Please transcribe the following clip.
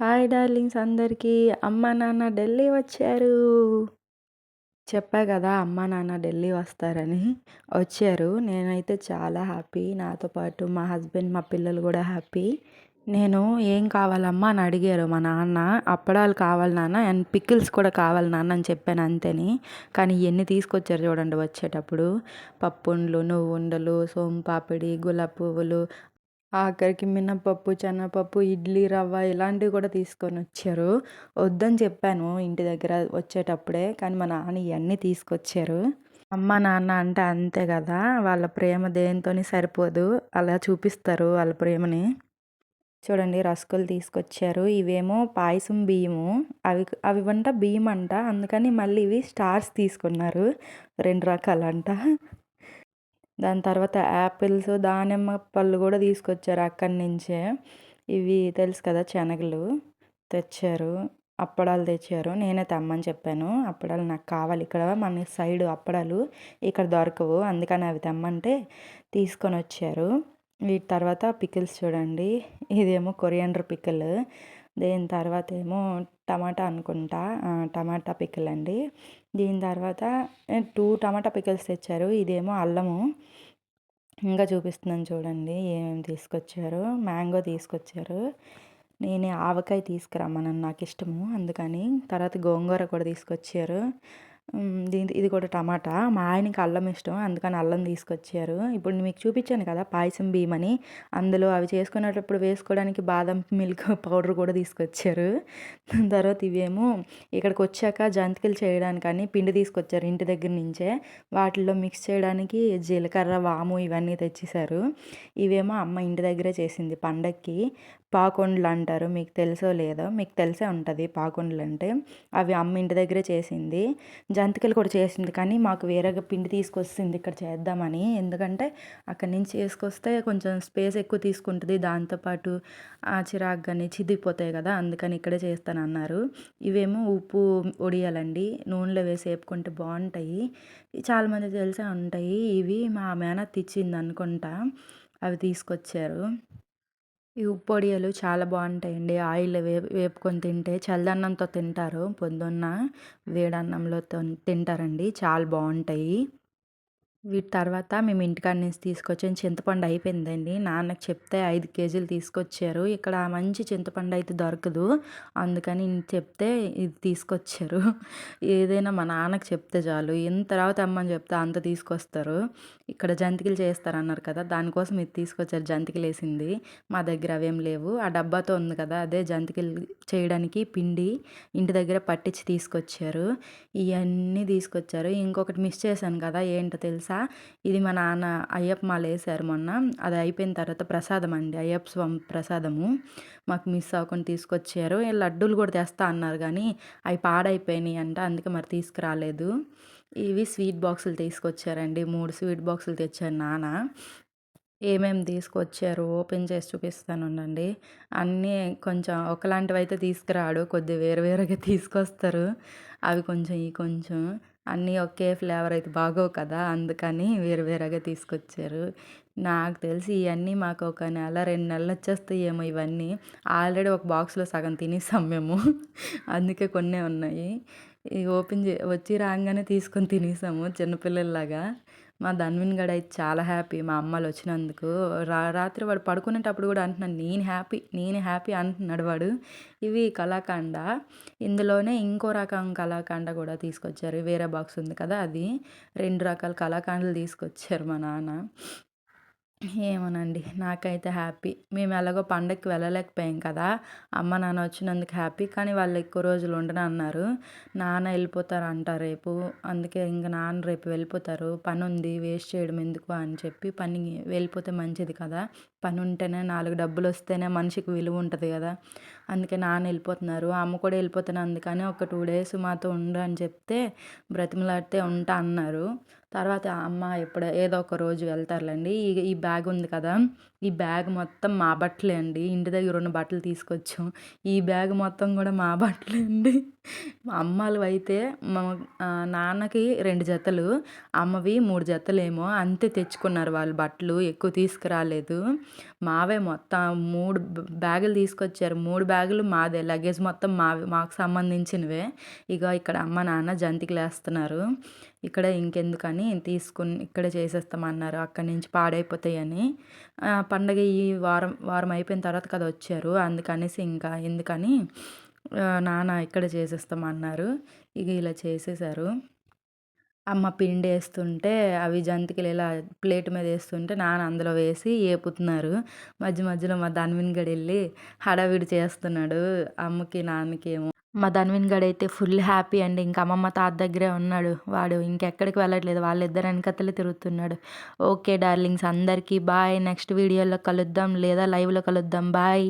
Hi darlings అందరికీ. అమ్మ నాన్న ఢిల్లీ వచ్చారు. చెప్పా కదా అమ్మ నాన్న ఢిల్లీ వస్తారని. వచ్చారు. నేనైతే చాలా హ్యాపీ. నాతో పాటు మా హస్బెండ్ మా పిల్లలు కూడా హ్యాపీ. నేను ఏం కావాలమ్మా అని అడిగారు మా నాన్న. అప్పడాలు కావాలి నాన్న అండ్ పికిల్స్ కూడా కావాలి నాన్న అని చెప్పాను అంతేని. కానీ ఇవన్నీ తీసుకొచ్చారు చూడండి వచ్చేటప్పుడు. పప్పుండ్లు నువ్వుండలు సోంపాపిడి గులాబీ పువ్వులు ఆఖరికి మినపప్పు శనగపప్పు ఇడ్లీ రవ్వ ఇలాంటివి కూడా తీసుకొని వచ్చారు. వద్దని చెప్పాను ఇంటి దగ్గర వచ్చేటప్పుడే కానీ మా నాన్న ఇవన్నీ తీసుకొచ్చారు. అమ్మ నాన్న అంటే అంతే కదా వాళ్ళ ప్రేమ దేనితోని సరిపోదు. అలా చూపిస్తారు వాళ్ళ ప్రేమని. చూడండి రసగుల్లు తీసుకొచ్చారు. ఇవేమో పాయసం బియ్యము. అవి అవి వంట బియ్యం అంట అందుకని మళ్ళీ ఇవి స్టార్స్ తీసుకున్నారు. రెండు రకాలంట. దాని తర్వాత యాపిల్స్ దానిమ్మ పళ్ళు కూడా తీసుకొచ్చారు అక్కడి నుంచే. ఇవి తెలుసు కదా శనగలు. తెచ్చారు. అప్పడాలు తెచ్చారు. నేనే తెమ్మని చెప్పాను. అప్పడాలు నాకు కావాలి. ఇక్కడ మన సైడ్ అప్పడాలు ఇక్కడ దొరకవు. అందుకని అవి తెమ్మంటే తీసుకొని వచ్చారు. వీటి తర్వాత పికిల్స్ చూడండి. ఇదేమో కొరియాండర్ పికిల్. దీని తర్వాత ఏమో టమాటా అనుకుంటా టమాటా పికిల్ అండి. దీని తర్వాత టూ టమాటా పికిల్స్ తెచ్చారు. ఇదేమో అల్లము. ఇంకా చూపిస్తున్నాను చూడండి ఏమేమి తీసుకొచ్చారు. మ్యాంగో తీసుకొచ్చారు. నేనే ఆవకాయ తీసుకురమ్మనని నాకు ఇష్టము. అందుకని తర్వాత గోంగూర కూడా తీసుకొచ్చారు. దీని ఇది కూడా టమాటా. మా ఆయనకి అల్లం ఇష్టం అందుకని అల్లం తీసుకొచ్చారు. ఇప్పుడు మీకు చూపించాను కదా పాయసం బియ్యమని. అందులో అవి చేసుకునేటప్పుడు వేసుకోవడానికి బాదం మిల్క్ పౌడర్ కూడా తీసుకొచ్చారు. తర్వాత ఇవేమో ఇక్కడికి వచ్చాక జంతికలు చేయడానికని పిండి తీసుకొచ్చారు ఇంటి దగ్గర నుంచే. వాటిల్లో మిక్స్ చేయడానికి జీలకర్ర వాము ఇవన్నీ తెచ్చేశారు. ఇవేమో అమ్మ ఇంటి దగ్గరే చేసింది పండక్కి. పాకొండలు అంటారు మీకు తెలుసో లేదో మీకు తెలిసే ఉంటుంది పాకొండలు అంటే. అవి అమ్మ ఇంటి దగ్గరే చేసింది. జంతికలు కూడా చేసింది. కానీ మాకు వేరేగా పిండి తీసుకొస్తుంది ఇక్కడ చేద్దామని. ఎందుకంటే అక్కడి నుంచి చేసుకొస్తే కొంచెం స్పేస్ ఎక్కువ తీసుకుంటుంది. దాంతోపాటు ఆ చిరాకు కానీ చిదిగిపోతాయి కదా అందుకని ఇక్కడే చేస్తాను అన్నారు. ఇవేమో ఉప్పు ఒడియాలండి. నూనెలో వేసి వేపుకుంటే బాగుంటాయి. చాలామంది తెలిసే ఉంటాయి. ఇవి మా మేనత్ ఇచ్చింది అనుకుంటా. అవి తీసుకొచ్చారు. ఈ ఉప్పొడియలు చాలా బాగుంటాయండి. ఆయిల్ వే వేపుకొని తింటే చల్లన్నంతో తింటారు. పొద్దున్న వేడన్నంలో తింటారండి. చాలా బాగుంటాయి. వీటి తర్వాత మేము ఇంటికాడ నుంచి తీసుకొచ్చిన చింతపండు అయిపోయిందండి. నాన్నకి చెప్తే ఐదు కేజీలు తీసుకొచ్చారు. ఇక్కడ మంచి చింతపండు అయితే దొరకదు. అందుకని చెప్తే ఇది తీసుకొచ్చారు. ఏదైనా మా నాన్నకు చెప్తే చాలు. ఎంత తర్వాత అమ్మని చెప్తే అంత తీసుకొస్తారు. ఇక్కడ జంతికలు చేస్తారు అన్నారు కదా దానికోసం ఇది తీసుకొచ్చారు. జంతికలు వేసింది. మా దగ్గర అవేం లేవు. ఆ డబ్బాతో ఉంది కదా అదే జంతికలు చేయడానికి పిండి ఇంటి దగ్గర పట్టించి తీసుకొచ్చారు. ఇవన్నీ తీసుకొచ్చారు. ఇంకొకటి మిస్ చేశాను కదా ఏంటో తెలుసా? ఇది మా నాన్న అయ్యప్ప మాల వేసారు మొన్న. అది అయిపోయిన తర్వాత ప్రసాదం అండి అయ్యప్ప స్వామి ప్రసాదము. మాకు మిస్ అవ్వకుండా తీసుకొచ్చారు. లడ్డూలు కూడా తెస్తా అన్నారు కానీ అవి పాడైపోయినాయి అంట అందుకే మరి తీసుకురాలేదు. ఇవి స్వీట్ బాక్సులు తీసుకొచ్చారండి మూడు స్వీట్ బాక్సులు తెచ్చారు నాన్న. ఏమేమి తీసుకొచ్చారు ఓపెన్ చేసి చూపిస్తాను ఉండండి. అన్నీ కొంచెం ఒకలాంటివి అయితే తీసుకురాడు కొద్ది వేరు వేరుగా తీసుకొస్తారు. అవి కొంచెం ఈ కొంచెం. అన్నీ ఒకే ఫ్లేవర్ అయితే బాగోవు కదా అందుకని వేరు వేరేగా తీసుకొచ్చారు. నాకు తెలిసి ఇవన్నీ మాకు ఒక నెల రెండు నెలలు వచ్చేస్తాయేమో ఇవన్నీ. ఆల్రెడీ ఒక బాక్స్లో సగం తినేసాం మేము. అందుకే కొన్నే ఉన్నాయి. ఓపెన్ చే వచ్చి రాగానే తీసుకొని తినేసాము చిన్నపిల్లల్లాగా. మా ధన్విన్ గడ అయితే చాలా హ్యాపీ మా అమ్మలు వచ్చినందుకు. రా రాత్రి వాడు పడుకునేటప్పుడు కూడా అంటున్నాను నేను హ్యాపీ నేను హ్యాపీ అంటున్నాడు వాడు. ఇవి కళాఖండ ఇందులోనే ఇంకో రకం కళాఖండ కూడా తీసుకొచ్చారు. వేరే బాక్స్ ఉంది కదా అది. రెండు రకాల కళాఖండలు తీసుకొచ్చారు మా నాన్న. ఏమోనండి నాకైతే హ్యాపీ. మేము ఎలాగో పండగకి వెళ్ళలేకపోయాం కదా అమ్మ నాన్న వచ్చినందుకు హ్యాపీ. కానీ వాళ్ళు ఎక్కువ రోజులు ఉండను అన్నారు. నాన్న వెళ్ళిపోతారు అంట రేపు అందుకే ఇంకా నాన్న రేపు వెళ్ళిపోతారు. పని ఉంది వేస్ట్ చేయడం ఎందుకు అని చెప్పి పని వెళ్ళిపోతే మంచిది కదా. పని ఉంటేనే నాలుగు డబ్బులు వస్తేనే మనిషికి విలువ ఉంటుంది కదా. అందుకే నాన్న వెళ్ళిపోతున్నారు. అమ్మ కూడా వెళ్ళిపోతున్నాను అందుకని ఒక టూ డేస్ మాతో ఉండు అని చెప్తే బ్రతిమలాడితే ఉంటా అన్నారు. తర్వాత అమ్మ ఎప్పుడు ఏదో ఒక రోజు వెళ్తారులేండి. ఈ ఈ బ్యాగ్ ఉంది కదా ఈ బ్యాగ్ మొత్తం మా బట్టలే అండి. ఇంటి దగ్గర ఉన్న బట్టలు తీసుకొచ్చాం. ఈ బ్యాగ్ మొత్తం కూడా మా బట్టలే అండి అమ్మలు అయితే మా నాన్నకి రెండు జతలు అమ్మవి మూడు జతలేమో అంతే తెచ్చుకున్నారు వాళ్ళు బట్టలు ఎక్కువ తీసుకురాలేదు. మావే మొత్తం మూడు బ్యాగులు తీసుకొచ్చారు. మూడు బ్యాగులు మాదే లగేజ్ మొత్తం మావి మాకు సంబంధించినవే. ఇక ఇక్కడ అమ్మ నాన్న జంతికలు వేస్తున్నారు ఇక్కడ ఇంకెందుకని తీసుకుని ఇక్కడే చేసేస్తామన్నారు. అక్కడి నుంచి పాడైపోతాయని. పండగ ఈ వారం వారం అయిపోయిన తర్వాత కదా వచ్చారు. అందుకనేసి ఇంకా ఎందుకని నాన్న ఇక్కడ చేసేస్తామన్నారు. ఇక ఇలా చేసేసారు. అమ్మ పిండి వేస్తుంటే అవి జంతికలు ఇలా ప్లేట్ మీద వేస్తుంటే నాన్న అందులో వేసి ఏపుతున్నారు. మధ్య మధ్యలో మా ధన్విన్ గడి వెళ్ళి హడావిడి చేస్తున్నాడు. అమ్మకి నాన్నకి ఏమో మా ధన్విన్ గడు అయితే ఫుల్ హ్యాపీ అండి. ఇంకా అమ్మమ్మ తాత దగ్గరే ఉన్నాడు. వాడు ఇంకెక్కడికి వెళ్ళట్లేదు. వాళ్ళిద్దరు వెనకతలే తిరుగుతున్నాడు. ఓకే డార్లింగ్స్ అందరికీ బాయ్. నెక్స్ట్ వీడియోలో కలుద్దాం లేదా లైవ్లో కలుద్దాం. బాయ్.